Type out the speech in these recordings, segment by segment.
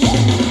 มี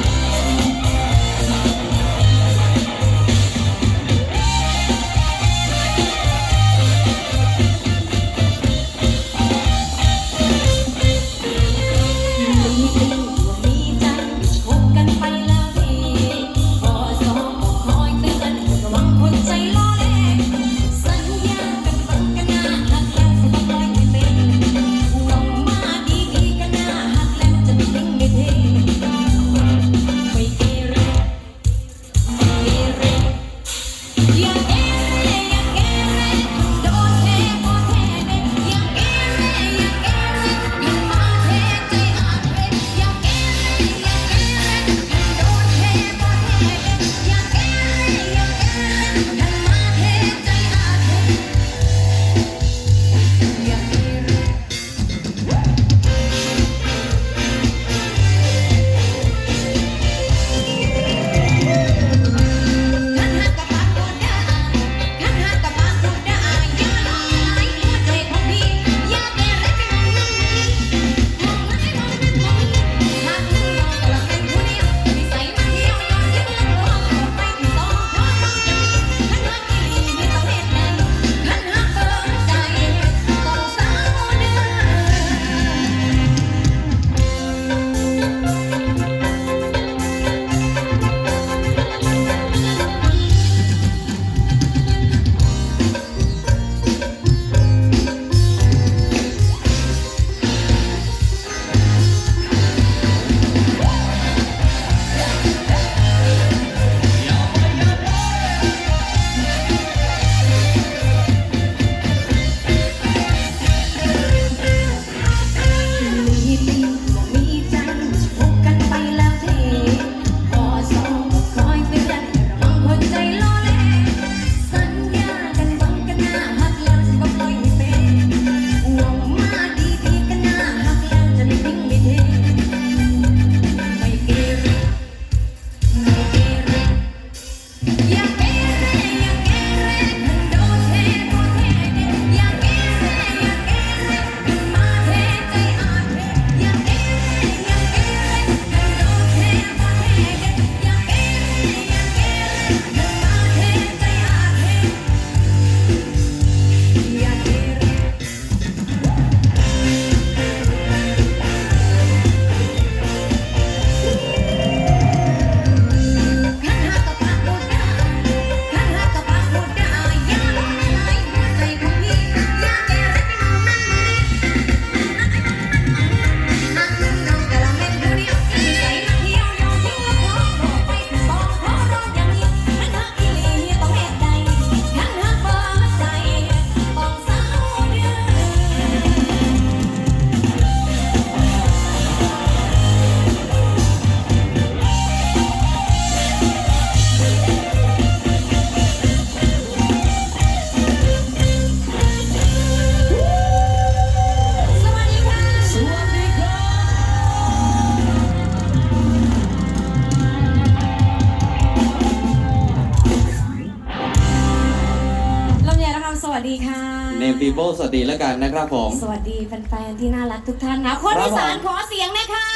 เนมปีโป้สวัสดีแล้วกันนะครับผม สวัสดีแฟนๆที่น่ารักทุกท่านนะคนครับอีสานผมขอเสียงหนะคะ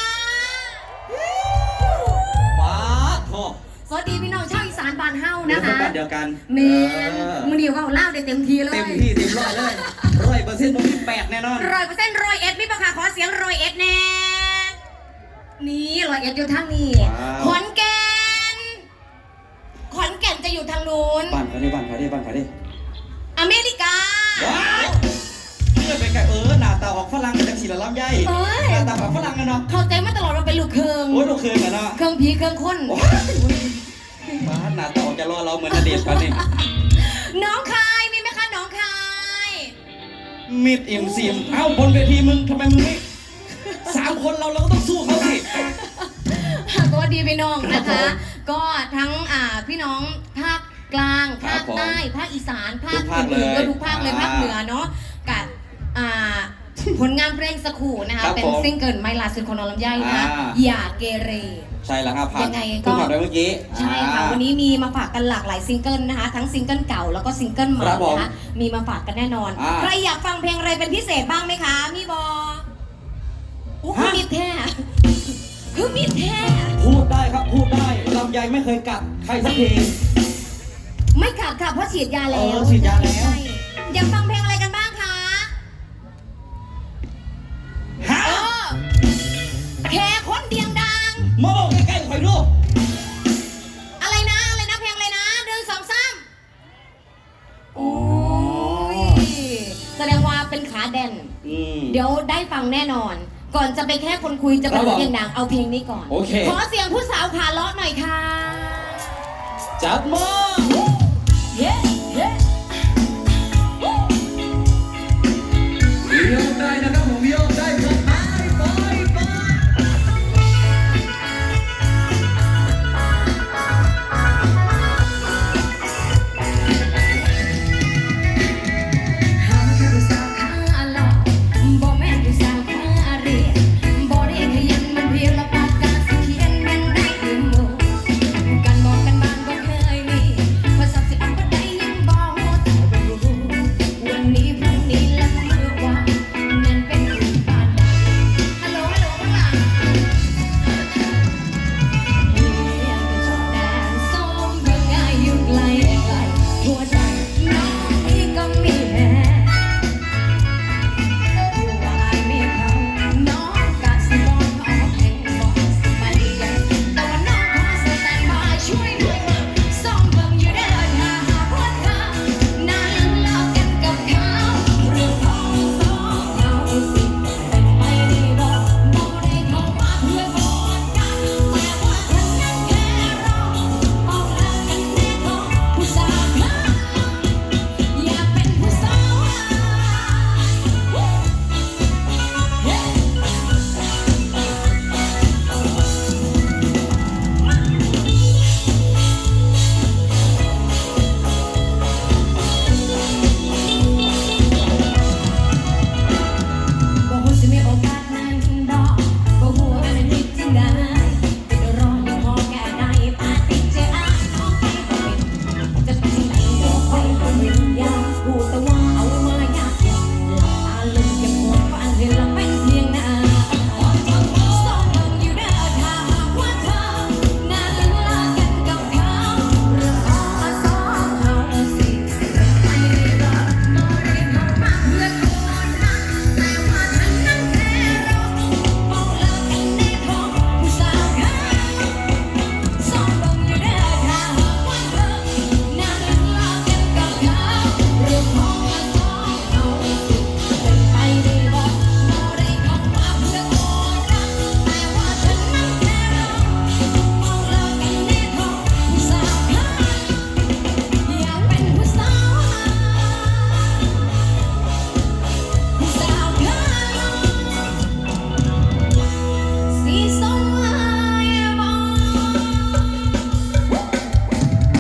ว้าโถสวัสดีพี่น้องชาวอีสานบ้านเฮาเดี๋ยนะวคะกันเดียวกันเมเอนอมือเดียวก็เอาเหล่าได้เต็มทีเลยเต็มที่เต็มร้อยเลยร้อยเปอร์เซ็นต์ผมมีแปดแน่นอนร้อยเปอร์เซ็นต์ร้อยเอ็ดมิปะค่ะขอเสียงร้อยเอ็ดแน่นี่ร้อยเอ็ดอยู่ทางนี้ว้าวขอนแก่นขอนแก่นจะอยู่ทางนู้นบ้านเขาได้บ้านเขาได้บ้านเขาได้อเมริกา ว้าวเพื่อไปไกลเออหน้าตาออกฝรั่งจากสีละล้ำใหญ่เอ้ย หน้าตาออกฝรั่งกันเนาะเข้าใจมาตลอดว่าเป็นลูกเครื่องโอ้ยเราเคยกันเนาะเครื่องผีเครื่องคนว้าวว้าวหน้าตาออกจะรอเราเหมือนอดีตปะนี่น้องคายมีไหมคะน้องคายมิดอิ่มซิมเอ้าบนเวทีมึงทำไมมึงไม่สามคนเราเราก็ต้องสู้เขาสิ สวัสดีพี่น้องนะครัคะบผมก็ทั้งอ่าพี่น้องภาค กลางครัภาบคผมใต้ภาคอีสานภาคทุกภาคอื่นๆเลยก็ทุกภาคเลยอ่าภาคเหนือเนาะกับอ่าผลงานเพลงสกครูนะคะครับเป็นผมซิงเกิลไม่ลาสุดของน้องลำไยนะคะอ่าอย่าเกเรใช่แล้วครับผ่านยังไงก็เพิ่งผ่านไปเมื่อกี้ใช่ค่ะอ่าวันนี้มีมาฝากกันหลากหลายซิงเกิลนะคะ ทั้งซิงเกิลเก่าแล้วก็ซิงเกิลใหม่ครับผมนะคะมีมาฝากกันแน่นอนอ่าใครอยากฟังเพลงอะไรเป็นพิเศษบ้างไหมคะมีบออู้ฮะมีแท้คือมีดแท้พูดได้ครับพูดได้ลำไยไม่เคยกัดใครสักที ไม่กัดค่ะเพราะฉีดยาแล้ว เออฉีดยาแล้ว ใช่อยากฟังเพลงอะไรกันบ้างคะฮะเออแค่คนเดียงดัง มาบอกใกล้ๆคอยดูอะไรนะ อะไรนะ เพลงอะไรนะหนึ่งสองสามโอ้ยแสดงว่าเป็นขาแดน อืม เดี๋ยวได้ฟังแน่นอน ก่อนจะไปแค่คนคุยจะไปครับผมเพลงดังเอาเพลงนี้ก่อน โอเค ขอเสียงผู้สาวขาเลาะหน่อยค่ะ จัดมา